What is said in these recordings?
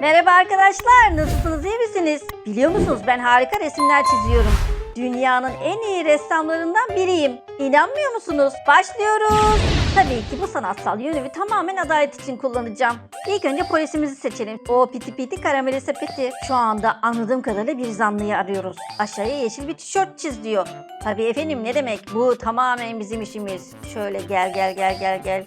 Merhaba arkadaşlar, nasılsınız, iyi misiniz? Biliyor musunuz ben harika resimler çiziyorum. Dünyanın en iyi ressamlarından biriyim. İnanmıyor musunuz? Başlıyoruz. Tabii ki bu sanatsal yönümü tamamen adalet için kullanacağım. İlk önce polisimizi seçelim. O piti piti karameli sepeti. Şu anda anladığım kadarıyla bir zanlıyı arıyoruz. Aşağıya yeşil bir tişört çiz diyor. Tabii efendim ne demek bu tamamen bizim işimiz. Şöyle gel gel gel gel gel.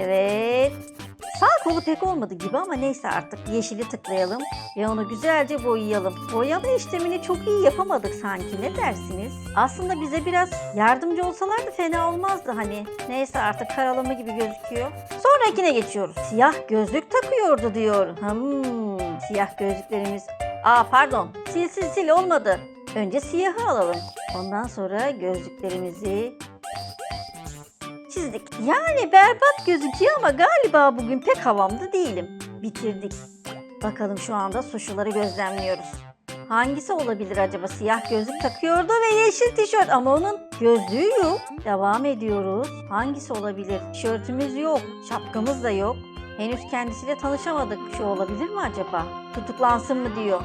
Evet. Sağ kolu pek olmadı gibi ama neyse artık yeşili tıklayalım ve onu güzelce boyayalım. Boyama işlemini çok iyi yapamadık sanki ne dersiniz? Aslında bize biraz yardımcı olsalardı fena olmazdı hani. Neyse artık karalama gibi gözüküyor. Sonrakine geçiyoruz. Siyah gözlük takıyordu diyor. Hmm, siyah gözlüklerimiz. Aa pardon sil sil sil olmadı. Önce siyahı alalım. Ondan sonra gözlüklerimizi çizdik. Yani berbat gözüküyor ama galiba bugün pek havamda değilim. Bitirdik. Bakalım şu anda suçluları gözlemliyoruz. Hangisi olabilir acaba? Siyah gözlük takıyordu ve yeşil tişört ama onun gözlüğü yok. Devam ediyoruz. Hangisi olabilir? Tişörtümüz yok. Şapkamız da yok. Henüz kendisiyle tanışamadık. Şu olabilir mi acaba? Tutuklansın mı diyor.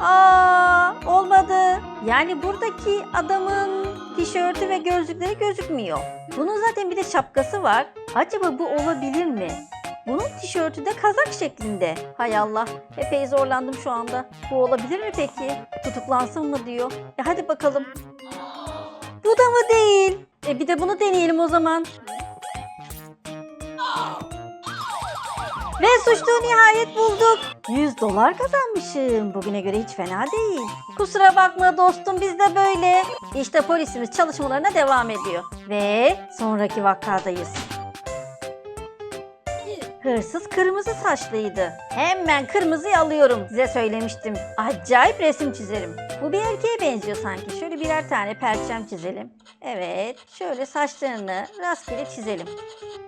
Aa, olmadı. Yani buradaki adamın tişörtü ve gözlükleri gözükmüyor. Bunun zaten bir de şapkası var. Acaba bu olabilir mi? Bunun tişörtü de kazak şeklinde. Hay Allah, epey zorlandım şu anda. Bu olabilir mi peki? Tutuklansın mı diyor. E hadi bakalım. Bu da mı değil? E bir de bunu deneyelim o zaman. Ve suçluyu nihayet bulduk. 100 dolar kazanmışım. Bugüne göre hiç fena değil. Kusura bakma dostum biz de böyle. İşte polisimiz çalışmalarına devam ediyor. Ve sonraki vakadayız. Hırsız kırmızı saçlıydı. Hemen kırmızıyı alıyorum. Size söylemiştim. Acayip resim çizerim. Bu bir erkeğe benziyor sanki. Şöyle birer tane perçem çizelim. Evet. Şöyle saçlarını rastgele çizelim.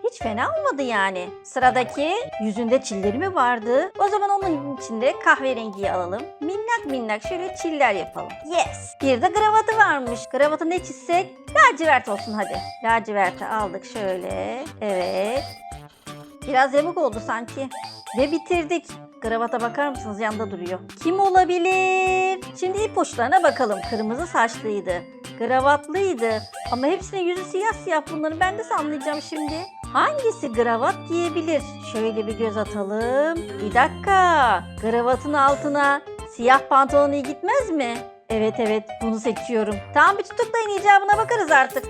Hiç fena olmadı yani. Sıradaki yüzünde çilleri mi vardı? O zaman onun içinde kahverengiyi alalım. Minnak minnak şöyle çiller yapalım. Yes. Bir de kravatı varmış. Kravatı ne çizsek? Lacivert olsun hadi. Laciverti aldık şöyle. Evet. Biraz yamuk oldu sanki. Ve bitirdik. Kravata bakar mısınız? Yanda duruyor. Kim olabilir? Şimdi ipuçlarına bakalım. Kırmızı saçlıydı. Gravatlıydı. Ama hepsinin yüzü siyah siyah bunları ben de anlayacağım şimdi. Hangisi gravat giyebilir? Şöyle bir göz atalım. Bir dakika. Gravatın altına siyah pantolon iyi gitmez mi? Evet evet bunu seçiyorum. Tamam bir tutuklayın icabına bakarız artık.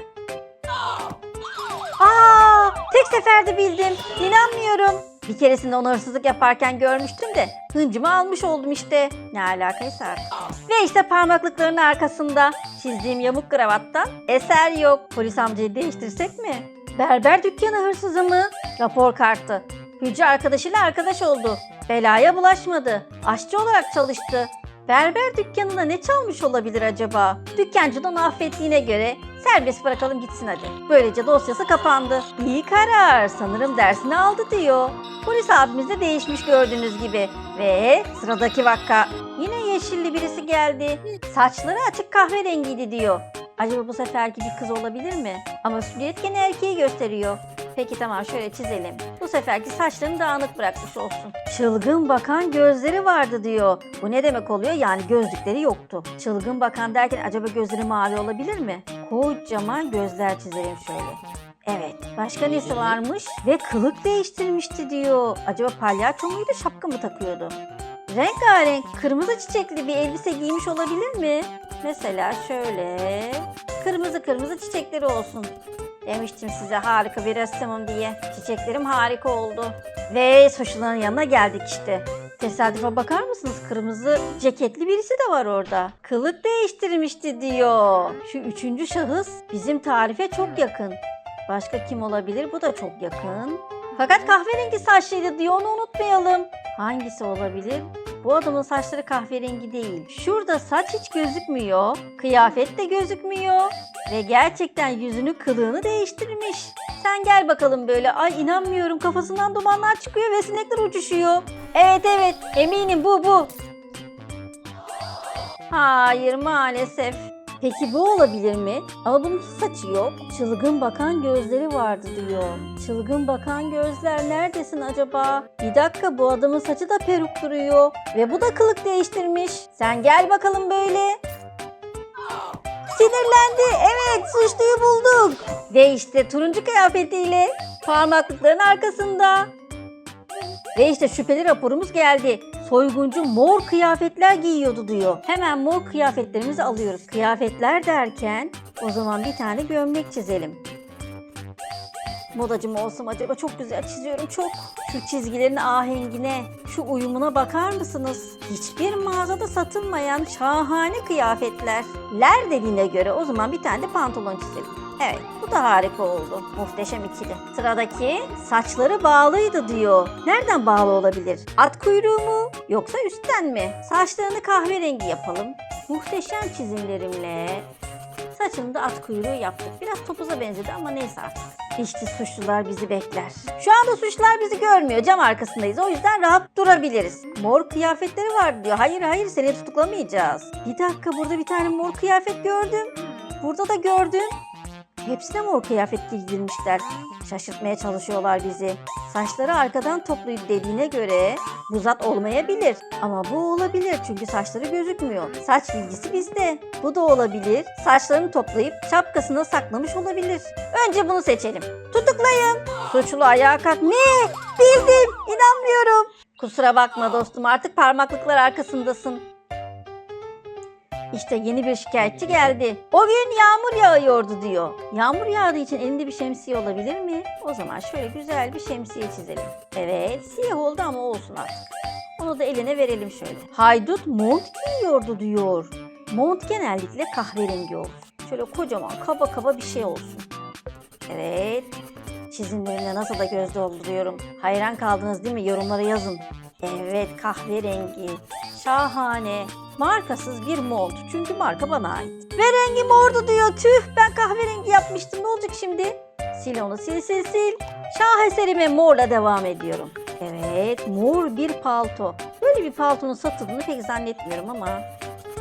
Aa, tek seferde bildim. İnanmıyorum. Bir keresinde onu hırsızlık yaparken görmüştüm de hıncımı almış oldum işte. Ne alakaysa artık. Ve işte parmaklıkların arkasında çizdiğim yamuk kravattan eser yok. Polis amcayı değiştirsek mi? Berber dükkanı hırsızı mı? Rapor kartı. Hücre arkadaşıyla arkadaş oldu. Belaya bulaşmadı. Aşçı olarak çalıştı. Berber dükkanında ne çalmış olabilir acaba? Dükkancı da onu affettiğine göre serbest bırakalım gitsin hadi. Böylece dosyası kapandı. İyi karar. Sanırım dersini aldı diyor. Polis abimiz de değişmiş gördüğünüz gibi. Ve sıradaki vakka. Yine yeşilli birisi geldi. Saçları açık kahverengiydi diyor. Acaba bu seferki bir kız olabilir mi? Ama silüet gene erkeği gösteriyor. Peki tamam şöyle çizelim. Seferki saçlarını dağınık bırakmış olsun. Çılgın bakan gözleri vardı diyor. Bu ne demek oluyor? Yani gözlükleri yoktu. Çılgın bakan derken acaba gözleri mavi olabilir mi? Kocaman gözler çizelim şöyle. Evet. Başka nesi varmış? Ve kılık değiştirmişti diyor. Acaba palyaço muydu şapka mı takıyordu? Rengarenk kırmızı çiçekli bir elbise giymiş olabilir mi? Mesela şöyle kırmızı kırmızı çiçekleri olsun. Demiştim size harika bir ressamım diye. Çiçeklerim harika oldu. Ve suçluların yanına geldik işte. Tesadüfe bakar mısınız? Kırmızı ceketli birisi de var orada. Kılık değiştirmişti diyor. Şu üçüncü şahıs bizim tarife çok yakın. Başka kim olabilir? Bu da çok yakın. Fakat kahverengi saçlıydı diyor onu unutmayalım. Hangisi olabilir? Bu adamın saçları kahverengi değil. Şurada saç hiç gözükmüyor. Kıyafet de gözükmüyor. Ve gerçekten yüzünü kılığını değiştirmiş. Sen gel bakalım böyle. Ay inanmıyorum kafasından dumanlar çıkıyor ve sinekler uçuşuyor. Evet evet eminim bu bu. Hayır maalesef. Peki bu olabilir mi? Ama bunun hiç saçı yok. Çılgın bakan gözleri vardı diyor. Çılgın bakan gözler neredesin acaba? Bir dakika bu adamın saçı da peruk duruyor. Ve bu da kılık değiştirmiş. Sen gel bakalım böyle. Sinirlendi. Evet suçluyu bulduk. Ve işte turuncu kıyafetiyle parmaklıkların arkasında. Ve işte şüpheli raporumuz geldi. Soyguncu mor kıyafetler giyiyordu diyor. Hemen mor kıyafetlerimizi alıyoruz. Kıyafetler derken o zaman bir tane gömlek çizelim. Modacı mı olsam acaba? Çok güzel çiziyorum çok. Şu çizgilerin ahengine, şu uyumuna bakar mısınız? Hiçbir mağazada satılmayan şahane kıyafetler. Ler dediğine göre o zaman bir tane de pantolon çizelim. Evet, bu da harika oldu. Muhteşem ikili. Sıradaki saçları bağlıydı diyor. Nereden bağlı olabilir? At kuyruğu mu? Yoksa üstten mi? Saçlarını kahverengi yapalım. Muhteşem çizimlerimle Saçını da at kuyruğu yaptık. Biraz topuza benzedi ama neyse artık. İşte suçlular bizi bekler. Şu anda suçlular bizi görmüyor. Cam arkasındayız. O yüzden rahat durabiliriz. Mor kıyafetleri var diyor. Hayır hayır seni tutuklamayacağız. Bir dakika burada bir tane mor kıyafet gördüm. Burada da gördüm. Hepsine mor kıyafet giydirmişler. Şaşırtmaya çalışıyorlar bizi. Saçları arkadan topluydu dediğine göre bu zat olmayabilir. Ama bu olabilir çünkü saçları gözükmüyor. Saç bilgisi bizde. Bu da olabilir. Saçlarını toplayıp şapkasına saklamış olabilir. Önce bunu seçelim. Tutuklayın. Suçlu ayağa kalk. Ne? Bildim. İnanmıyorum. Kusura bakma dostum artık parmaklıklar arkasındasın. İşte yeni bir şikayetçi geldi. O gün yağmur yağıyordu diyor. Yağmur yağdığı için elinde bir şemsiye olabilir mi? O zaman şöyle güzel bir şemsiye çizelim. Evet siyah oldu ama olsun artık. Onu da eline verelim şöyle. Haydut mont giyiyordu diyor. Mont genellikle kahverengi olur. Şöyle kocaman kaba kaba bir şey olsun. Evet. Çizimlerimle nasıl da göz dolduruyorum. Hayran kaldınız değil mi? Yorumlara yazın. Evet kahverengi. Şahane. Markasız bir mont. Çünkü marka bana ait. Ve rengi mordu diyor. Tüh ben kahverengi yapmıştım. Ne olacak şimdi? Sil onu sil sil sil. Şaheserime morla devam ediyorum. Evet mor bir palto. Böyle bir paltonun satıldığını pek zannetmiyorum ama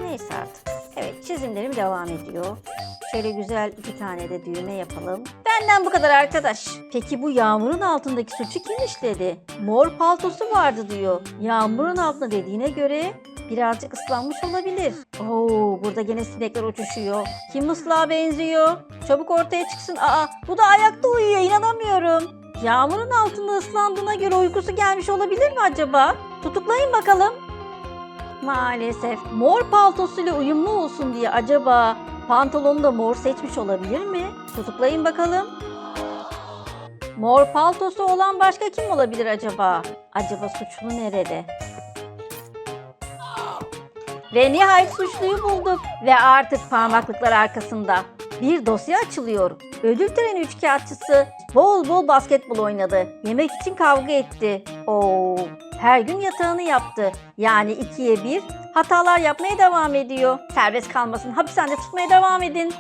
neyse artık. Evet çizimlerim devam ediyor. Şöyle güzel iki tane de düğme yapalım. Benden bu kadar arkadaş. Peki bu yağmurun altındaki suçu kim işledi? Mor paltosu vardı diyor. Yağmurun altında dediğine göre birazcık ıslanmış olabilir. Oo, burada gene sinekler uçuşuyor. Kim ıslığa benziyor? Çabuk ortaya çıksın. Aa, bu da ayakta uyuyor inanamıyorum. Yağmurun altında ıslandığına göre uykusu gelmiş olabilir mi acaba? Tutuklayın bakalım. Maalesef mor paltosuyla uyumlu olsun diye acaba pantolonu da mor seçmiş olabilir mi? Tutuklayın bakalım. Mor paltosu olan başka kim olabilir acaba? Acaba suçlu nerede? Ve nihayet suçluyu bulduk. Ve artık parmaklıklar arkasında. Bir dosya açılıyor. Ödül töreni üçkağıtçısı bol bol basketbol oynadı. Yemek için kavga etti. Oo, her gün yatağını yaptı. Yani ikiye bir hatalar yapmaya devam ediyor. Serbest kalmasın, hapishanede tutmaya devam edin.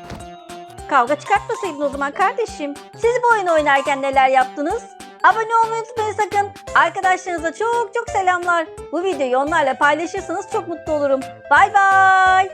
Kavga çıkartmasaydın o zaman kardeşim. Siz bu oyunu oynarken neler yaptınız? Abone olmayı unutmayın sakın. Arkadaşlarınıza çok çok selamlar. Bu videoyu onlarla paylaşırsanız çok mutlu olurum. Bay bay.